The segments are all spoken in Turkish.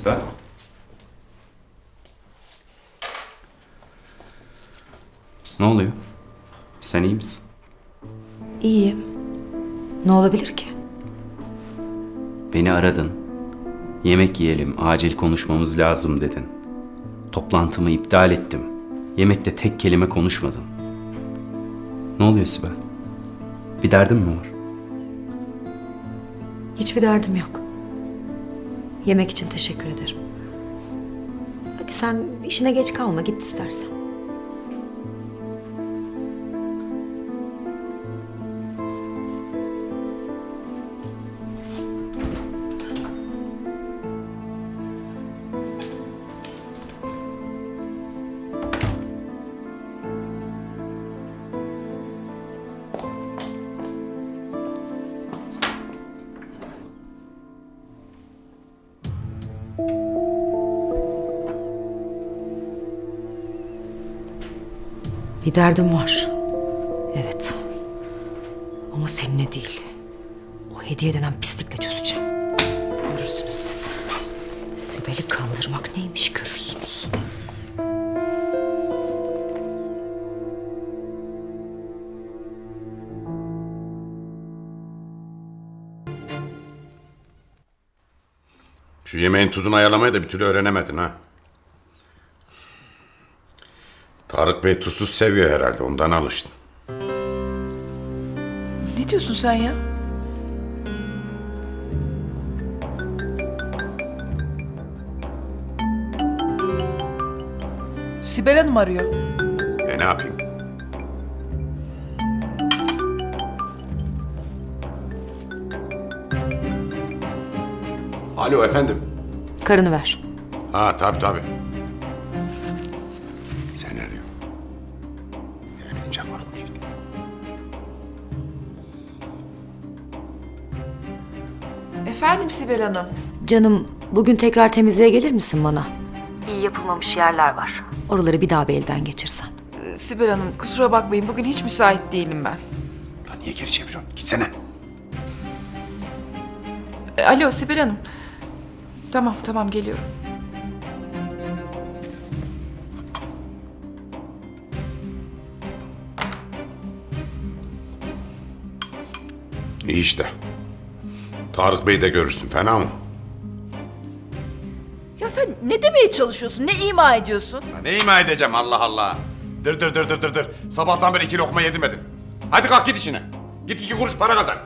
Sibel? Ne oluyor? Sen iyi misin? İyiyim. Ne olabilir ki? Beni aradın. Yemek yiyelim, acil konuşmamız lazım dedin. Toplantımı iptal ettim. Yemekte tek kelime konuşmadın. Ne oluyor Sibel? Bir derdin mi var? Hiçbir derdim yok. Yemek için teşekkür ederim. Hadi sen işine geç kalma git istersen. Bir derdim var. Evet. Ama seninle değil. O hediye denen pislikle çözeceğim. Görürsünüz siz. Sibel'i kandırmak neymiş görürsünüz. Şu yemeğin tuzunu ayarlamayı da bir türlü öğrenemedin ha. Tarık Bey tuzsuz seviyor herhalde ondan alıştın. Ne diyorsun sen ya? Sibel Hanım arıyor. E ne yapayım? Alo efendim. Karını ver. Ha tabi tabi. Sibel Hanım. Canım bugün tekrar temizliğe gelir misin bana? İyi yapılmamış yerler var. Oraları bir daha bir elden geçirsen. Ee, Sibel Hanım kusura bakmayın bugün hiç müsait değilim ben. Lan niye geri çeviriyorsun? Gitsene. E, Alo Sibel Hanım. Tamam tamam geliyorum. İyi işte. Tarık Bey de görürsün fena mı? Ya sen ne demeye çalışıyorsun? Ne ima ediyorsun? Ya ne ima edeceğim Allah Allah. Dır dır dır dır dır dır. Sabahtan beri iki lokma yedirmedin. Hadi kalk git işine. Git iki kuruş para kazan.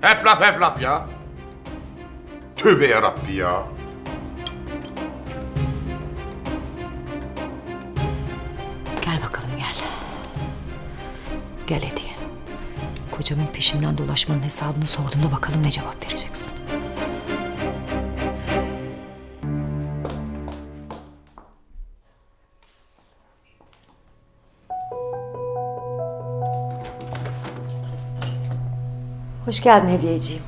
Hep laf hep laf ya. Tövbe yarabbi ya. Gel bakalım gel. Gel Hediye. Kocamın peşinden dolaşmanın hesabını sorduğumda bakalım ne cevap vereceksin. Hoş geldin Hediyeciğim.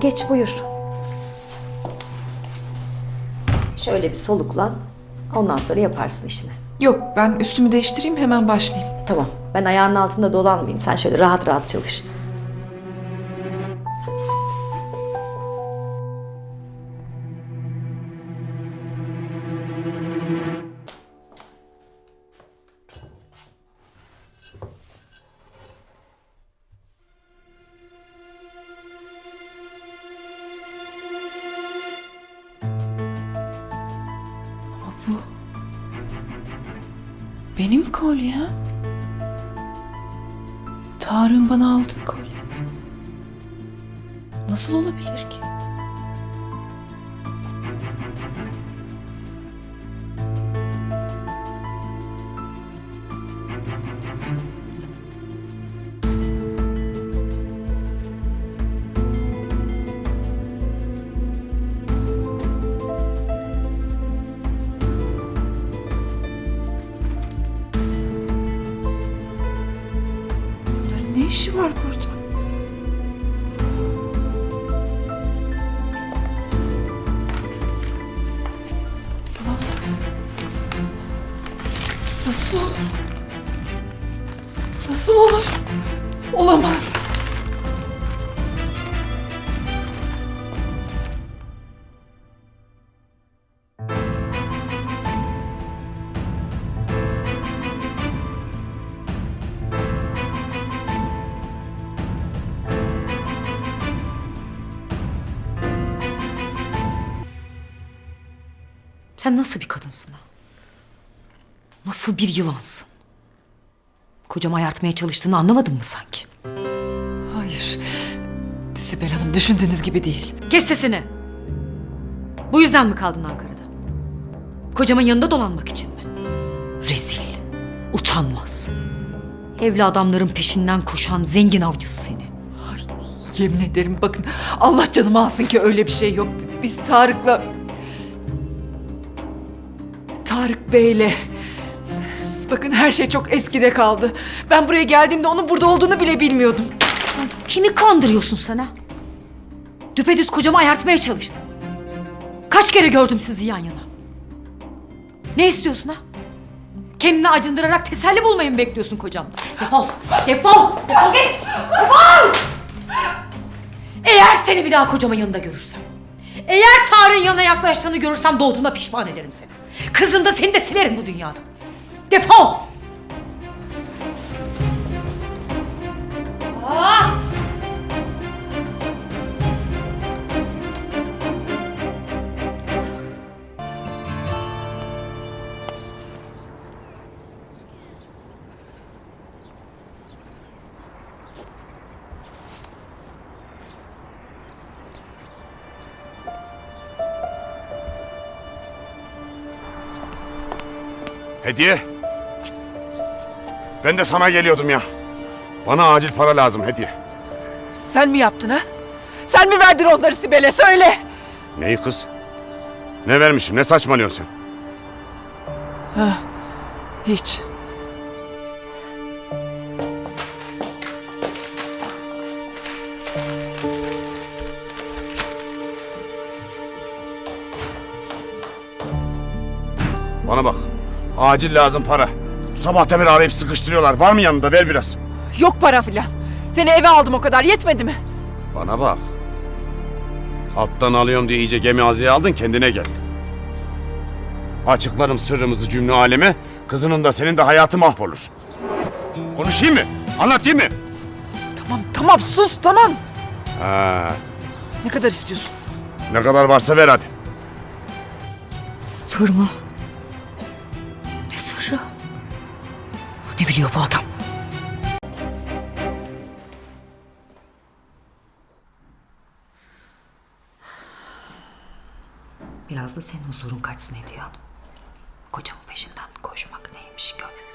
Geç buyur. Şöyle bir soluklan. Ondan sonra yaparsın işini. Yok ben üstümü değiştireyim hemen başlayayım. Tamam. Ben ayağının altında dolanmayayım. Sen şöyle rahat rahat çalış. Sen nasıl bir kadınsın ha? Nasıl bir yılansın? Kocamı ayartmaya çalıştığını anlamadın mı sanki? Hayır. Sibel Hanım düşündüğünüz gibi değil. Kes sesini. Bu yüzden mi kaldın Ankara'da? Kocamın yanında dolanmak için mi? Rezil, utanmaz. Evli adamların peşinden koşan zengin avcısı seni. Yemin ederim bakın Allah canımı alsın ki öyle bir şey yok. Biz Tarık'la... Tarık Bey'le... Bakın her şey çok eskide kaldı. Ben buraya geldiğimde onun burada olduğunu bile bilmiyordum. Sen kimi kandırıyorsun sen ha? Düpedüz kocamı ayartmaya çalıştın. Kaç kere gördüm sizi yan yana. Ne istiyorsun ha? Kendini acındırarak teselli bulmayı mı bekliyorsun kocamda? Defol! Defol! Defol git! Defol! Eğer seni bir daha kocamın yanında görürsem, eğer Tarık'ın yanına yaklaştığını görürsem doğduğuna pişman ederim seni. Kızın da seni de silerim bu dünyada. Defol! Aa! Hediye. Ben de sana geliyordum ya. Bana acil para lazım Hediye. Sen mi yaptın ha? Sen mi verdin onları Sibel'e söyle. Neyi kız? Ne vermişim? Ne saçmalıyorsun sen? Hiç. Acil lazım para. Sabah beri arayıp sıkıştırıyorlar. Var mı yanında? Ver biraz. Yok para filan. Seni eve aldım o kadar yetmedi mi? Bana bak. Alttan alıyorum diye iyice gemi azıya aldın kendine gel. Açıklarım sırrımızı cümle aleme. Kızının da senin de hayatı mahvolur. Konuşayım mı? Anlatayım mı? Tamam tamam sus tamam. Ha, Ne kadar istiyorsun? ne kadar varsa ver hadi. Sır Ne biliyor bu adam? Biraz da senin huzurun kaçsın Hediye. Kocamın peşinden koşmak neymiş gör.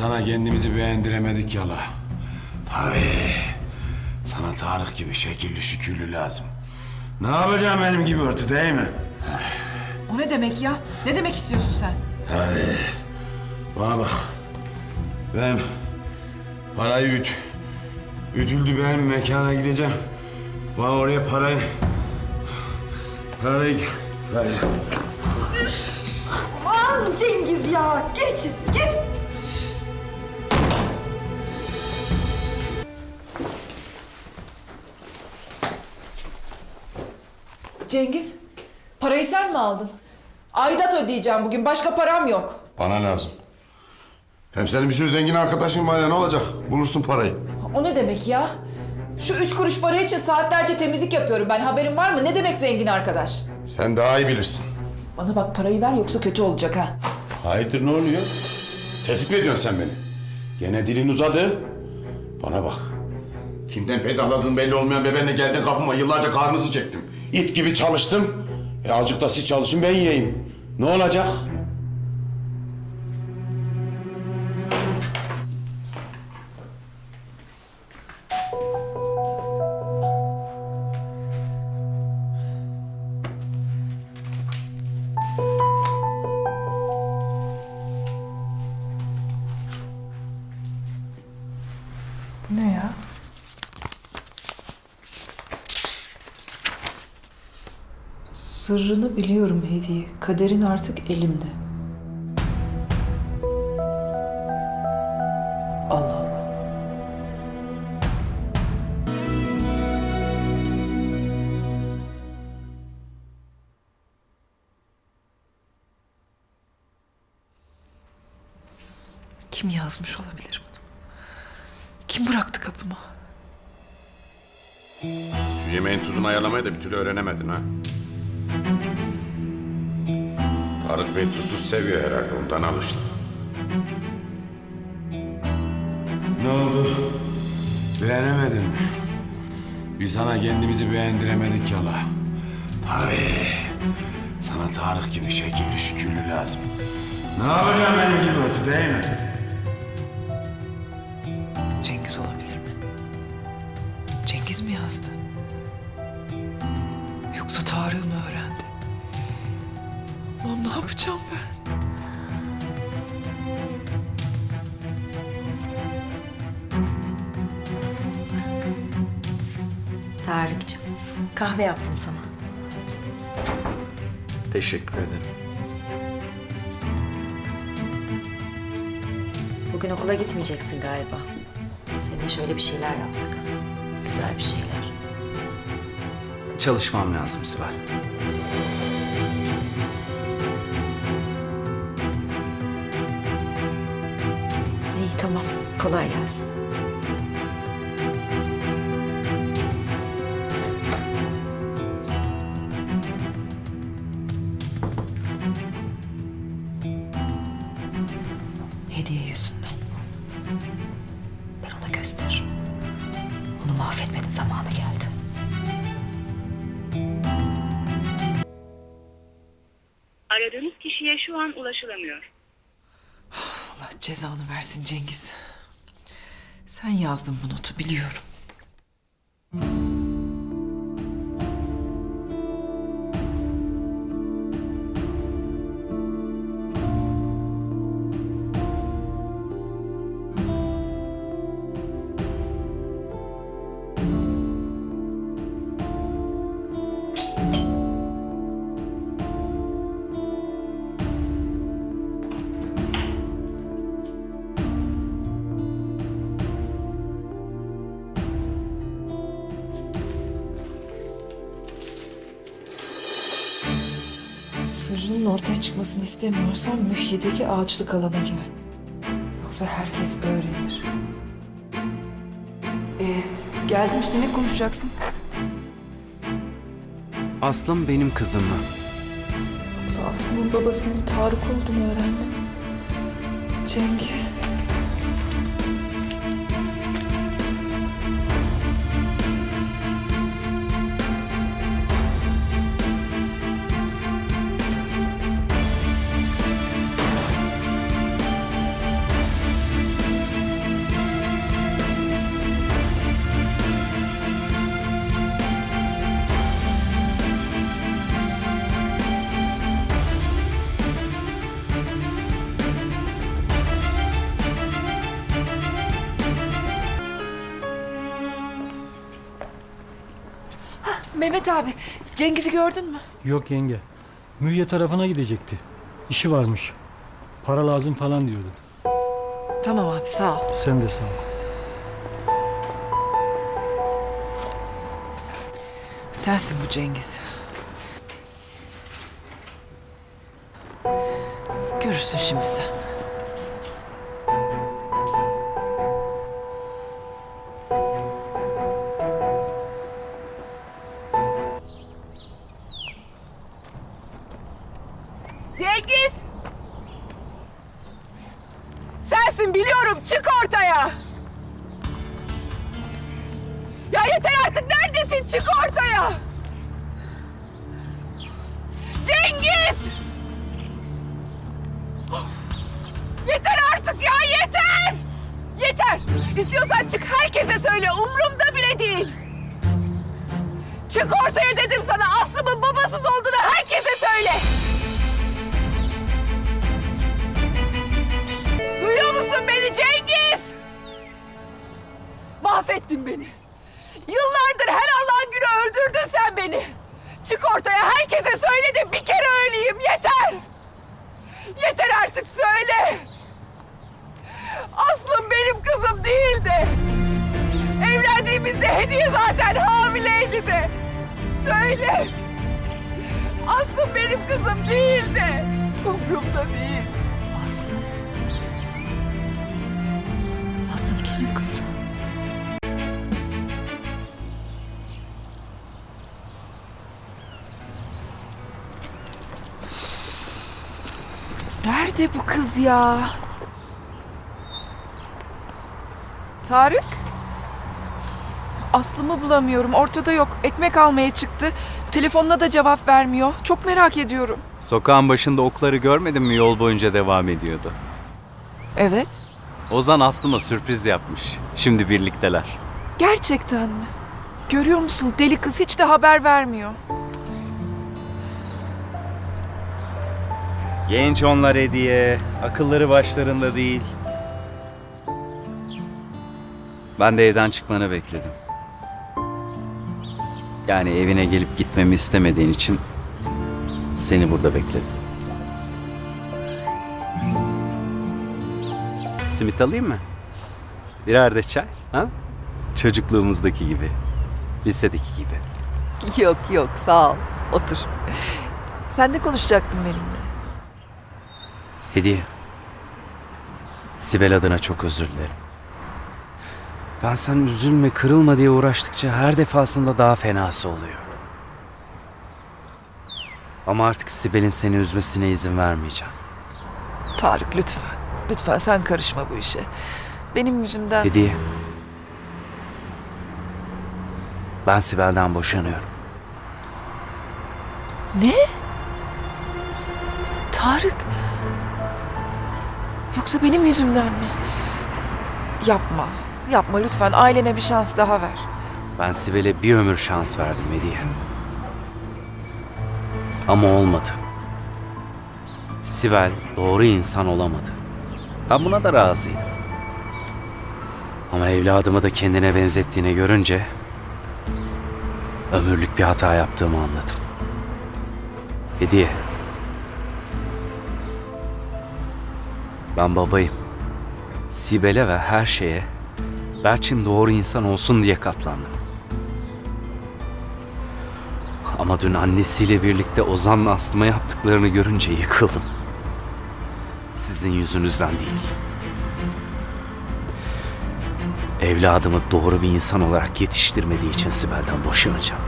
Sana kendimizi beğendiremedik yala. Tabii. Sana Tarık gibi şekilli şükürlü lazım. Ne yapacağım benim gibi örtü değil mi? O ne demek ya? Ne demek istiyorsun sen? Tabii. Bana bak. Ben parayı üt. Ütüldü benim mekana gideceğim. Bana oraya parayı... Parayı... Parayı... Aman Cengiz ya! Gir içeri, gir! Cengiz parayı sen mi aldın? Aidat ödeyeceğim bugün başka param yok. Bana lazım. Hem senin bir sürü zengin arkadaşın var ya ne olacak? Bulursun parayı. O ne demek ya? Şu üç kuruş para için saatlerce temizlik yapıyorum ben. Haberin var mı? Ne demek zengin arkadaş? Sen daha iyi bilirsin. Bana bak parayı ver yoksa kötü olacak ha. Hayırdır ne oluyor? Tehdit mi ediyorsun sen beni? Gene dilin uzadı. Bana bak. Kimden pedahladığın belli olmayan bebenle geldin kapıma. Yıllarca karnınızı çektim. İt gibi çalıştım. E azıcık da siz çalışın ben yiyeyim. Ne olacak? Kaderin artık elimde. Allah Allah. Kim yazmış olabilir bunu? Kim bıraktı kapıma? Şu yemeğin tuzunu ayarlamayı da bir türlü öğrenemedin ha. Tarık Bey tuzsuz seviyor herhalde ondan alıştım. Ne oldu? Beğenemedin mi? Biz sana kendimizi beğendiremedik yala. Tabii. Sana Tarık gibi şekilli şükürlü lazım. Ne yapacağım benim gibi ötü değil mi? Teşekkür ederim. Bugün okula gitmeyeceksin galiba. Seninle şöyle bir şeyler yapsak ha. Güzel bir şeyler. Çalışmam lazım Sibel. İyi tamam. Kolay gelsin. An ulaşılamıyor. Allah cezanı versin Cengiz. Sen yazdın bu notu biliyorum. İstemiyorsan mühyedeki ağaçlık alana gel. Yoksa herkes öğrenir. Ee, geldim işte ne konuşacaksın? Aslım benim kızım mı? Yoksa Aslı'nın babasının Tarık olduğunu öğrendim. Cengiz. Mehmet abi, Cengiz'i gördün mü? Yok yenge. Mühye tarafına gidecekti. İşi varmış. Para lazım falan diyordu. Tamam abi, sağ ol. Sen de sağ ol. Sensin bu Cengiz. Görürsün şimdi sen. kızım değildi. Umrumda değil. Aslım. Aslım kimin kızı? Nerede bu kız ya? Tarık? Aslımı bulamıyorum. Ortada yok. Ekmek almaya çıktı. Telefonuna da cevap vermiyor. Çok merak ediyorum. Sokağın başında okları görmedin mi yol boyunca devam ediyordu. Evet. Ozan Aslı'ma sürpriz yapmış. Şimdi birlikteler. Gerçekten mi? Görüyor musun? Deli kız hiç de haber vermiyor. Genç onlar hediye. Akılları başlarında değil. Ben de evden çıkmanı bekledim. Yani evine gelip gitmemi istemediğin için seni burada bekledim. Simit alayım mı? Birer de çay, ha? Çocukluğumuzdaki gibi. Lisedeki gibi. Yok yok sağ ol. Otur. Sen de konuşacaktın benimle. Hediye. Sibel adına çok özür dilerim. Ben sen üzülme, kırılma diye uğraştıkça her defasında daha fenası oluyor. Ama artık Sibel'in seni üzmesine izin vermeyeceğim. Tarık lütfen. Lütfen sen karışma bu işe. Benim yüzümden... Hediye. Ben Sibel'den boşanıyorum. Ne? Tarık. Yoksa benim yüzümden mi? Yapma. Yapma lütfen. Ailene bir şans daha ver. Ben Sibel'e bir ömür şans verdim Hediye. Ama olmadı. Sibel doğru insan olamadı. Ben buna da razıydım. Ama evladımı da kendine benzettiğini görünce ömürlük bir hata yaptığımı anladım. Hediye. Ben babayım. Sibel'e ve her şeye Berçin doğru insan olsun diye katlandım. Ama dün annesiyle birlikte Ozan'la Aslı'ma yaptıklarını görünce yıkıldım. Sizin yüzünüzden değil. Evladımı doğru bir insan olarak yetiştirmediği için Sibel'den boşanacağım.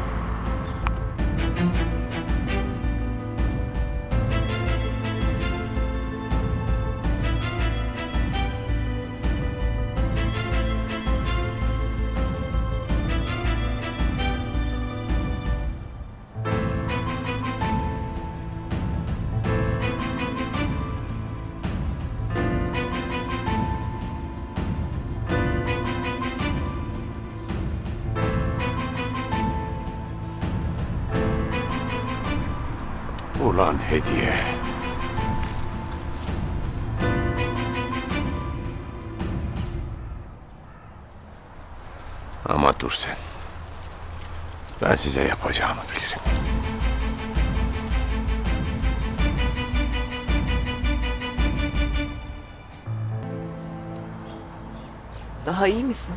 Ulan hediye. Ama dur sen. Ben size yapacağımı bilirim. Daha iyi misin?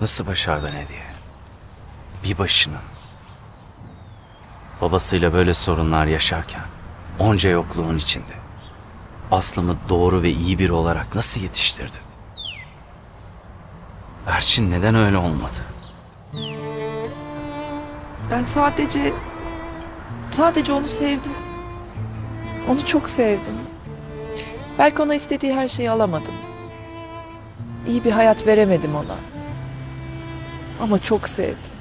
Nasıl başardın Hediye? Bir başına. Babasıyla böyle sorunlar yaşarken, onca yokluğun içinde. Aslımı doğru ve iyi biri olarak nasıl yetiştirdin? Berçin neden öyle olmadı? Ben sadece Sadece onu sevdim. Onu çok sevdim. Belki ona istediği her şeyi alamadım. İyi bir hayat veremedim ona. Ama çok sevdim.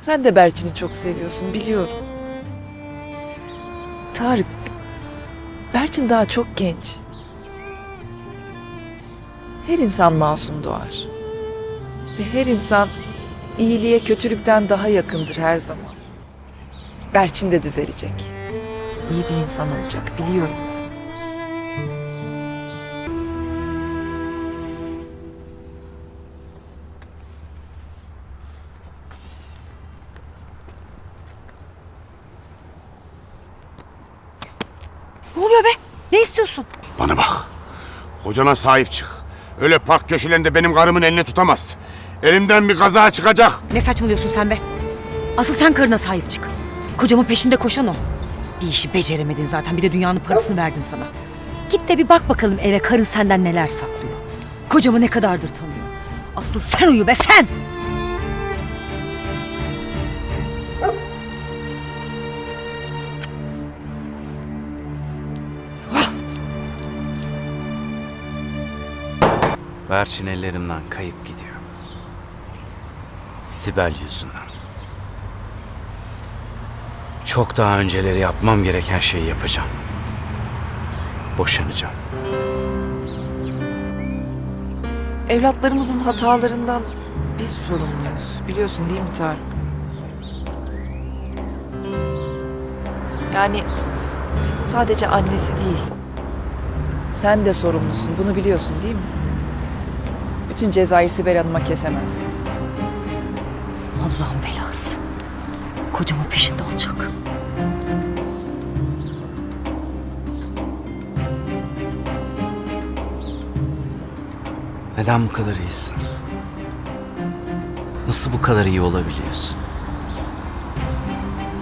Sen de Berçin'i çok seviyorsun biliyorum. Tarık, Berçin daha çok genç. Her insan masum doğar. Ve her insan iyiliğe kötülükten daha yakındır her zaman. Berçin de düzelecek. İyi bir insan olacak biliyorum Ne oluyor be? Ne istiyorsun? Bana bak. Kocana sahip çık. Öyle park köşelerinde benim karımın elini tutamaz. Elimden bir kaza çıkacak. Ne saçmalıyorsun sen be? Asıl sen karına sahip çık. Kocamın peşinde koşan o. Bir işi beceremedin zaten. Bir de dünyanın parasını verdim sana. Git de bir bak bakalım eve karın senden neler saklıyor. Kocamı ne kadardır tanıyor. Asıl sen uyu be sen! Berçin ellerimden kayıp gidiyor. Sibel yüzünden. Çok daha önceleri yapmam gereken şeyi yapacağım. Boşanacağım. Evlatlarımızın hatalarından biz sorumluyuz. Biliyorsun değil mi Tarık? Yani sadece annesi değil. Sen de sorumlusun. Bunu biliyorsun değil mi? Bütün cezayı Sibel Hanım'a kesemezsin. Allah'ın belası. Kocamın peşinde olacak. Neden bu kadar iyisin? Nasıl bu kadar iyi olabiliyorsun?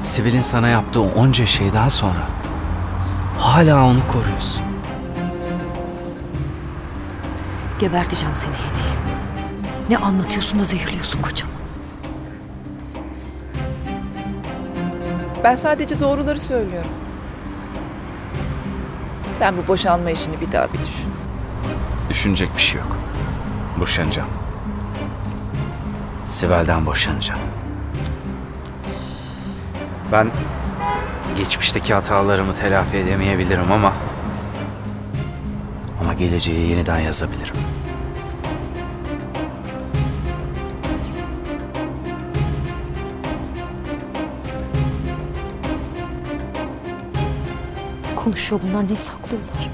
Sibel'in sana yaptığı onca şeyden sonra hala onu koruyorsun. Geberteceğim seni Hediye. Ne anlatıyorsun da zehirliyorsun kocamı. Ben sadece doğruları söylüyorum. Sen bu boşanma işini bir daha bir düşün. Düşünecek bir şey yok. Boşanacağım. Sibel'den boşanacağım. Ben geçmişteki hatalarımı telafi edemeyebilirim ama ama geleceği yeniden yazabilirim. Konuşuyor bunlar ne saklıyorlar?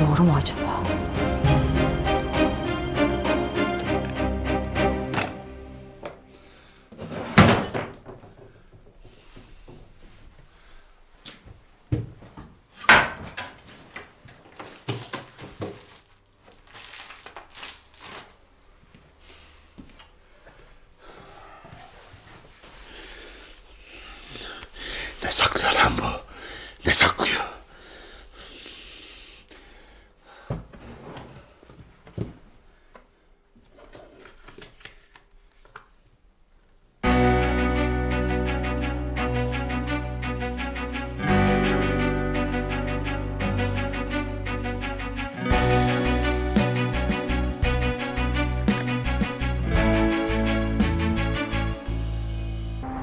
Doğru mu acaba? Ne saklıyor?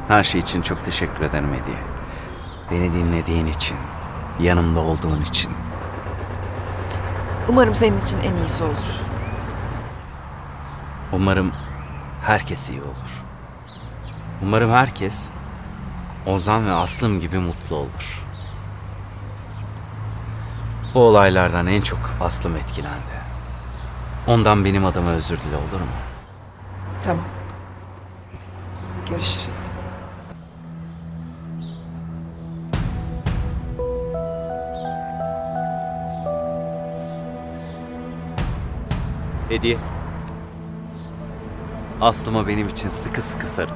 Her şey için çok teşekkür ederim Hediye. Beni dinlediğin için, yanımda olduğun için. Umarım senin için en iyisi olur. Umarım herkes iyi olur. Umarım herkes Ozan ve Aslım gibi mutlu olur. Bu olaylardan en çok Aslım etkilendi. Ondan benim adıma özür dile olur mu? Tamam. Görüşürüz. Hediye. Aslıma benim için sıkı sıkı sarıl.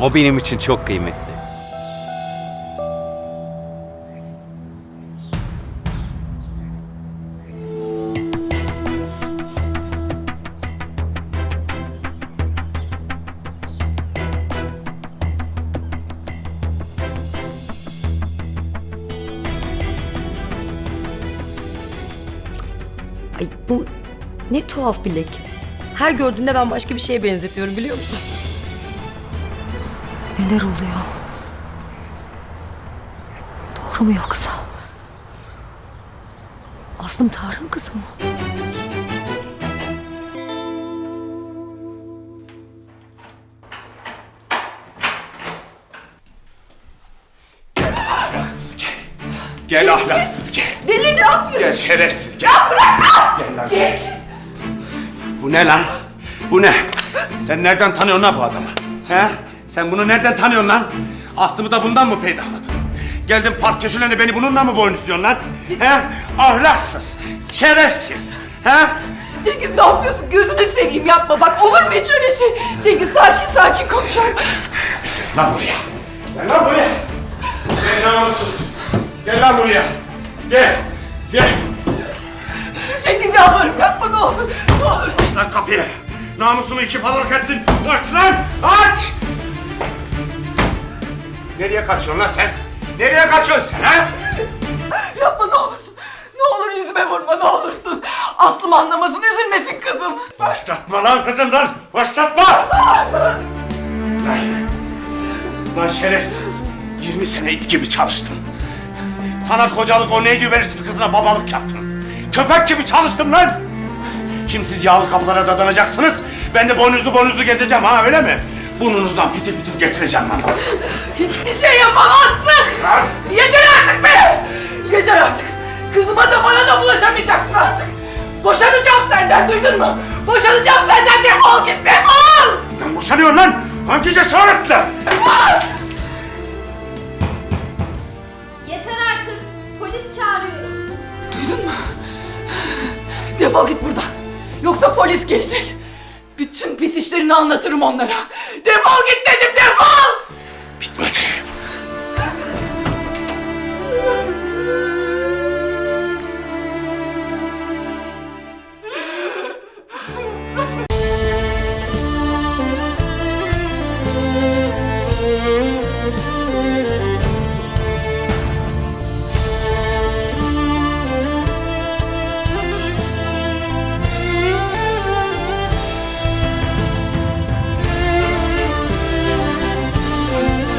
O benim için çok kıymetli. Ay bu ne tuhaf bir leke. Her gördüğümde ben başka bir şeye benzetiyorum biliyor musun? Neler oluyor? Doğru mu yoksa? Aslım Tarık'ın kızı mı? Ahlaksız gel. Gel ahlaksız gel. Delirdi ne yapıyorsun? Gel şerefsiz gel. Ya bırak! Gel lan. Bu ne lan? Bu ne? Sen nereden tanıyorsun lan bu adamı? He? Sen bunu nereden tanıyorsun lan? Aslımı da bundan mı peydahladın? Geldin park köşelerinde beni bununla mı boynuzluyorsun lan? He? Ahlaksız, şerefsiz. He? Cengiz ne yapıyorsun? Gözünü seveyim yapma bak olur mu hiç öyle şey? Cengiz sakin sakin konuşalım. Lan buraya. Gel lan buraya. Gel namussuz. Gel lan buraya. Gel. Gel. Cengiz yalvarırım yapma ne olur. Ne olur. Aç lan kapıyı. Namusumu iki paralık ettin. Aç lan! Aç! Nereye kaçıyorsun lan sen? Nereye kaçıyorsun sen ha? Yapma ne olursun. Ne olur yüzüme vurma ne olursun. Aslım anlamasın üzülmesin kızım. Başlatma lan kızımdan! Başlatma! Lan, lan şerefsiz. 20 sene it gibi çalıştım. Sana kocalık o neydi belirsiz kızına babalık yaptım. Köpek gibi çalıştım lan! Şimdi siz yağlı kapılara dadanacaksınız. Ben de boynuzlu boynuzlu gezeceğim ha öyle mi? Burnunuzdan fitil fitil getireceğim lan. Hiçbir şey yapamazsın. Lan! Yeter artık be. Yeter artık. Kızıma da bana da bulaşamayacaksın artık. Boşanacağım senden duydun mu? Boşanacağım senden defol git defol. Lan boşanıyor lan! Hangi cesaretle? Yeter artık. Polis çağırıyorum. Duydun mu? Defol git buradan. Yoksa polis gelecek. Bütün pis işlerini anlatırım onlara. Defol git dedim defol. Bitmedi.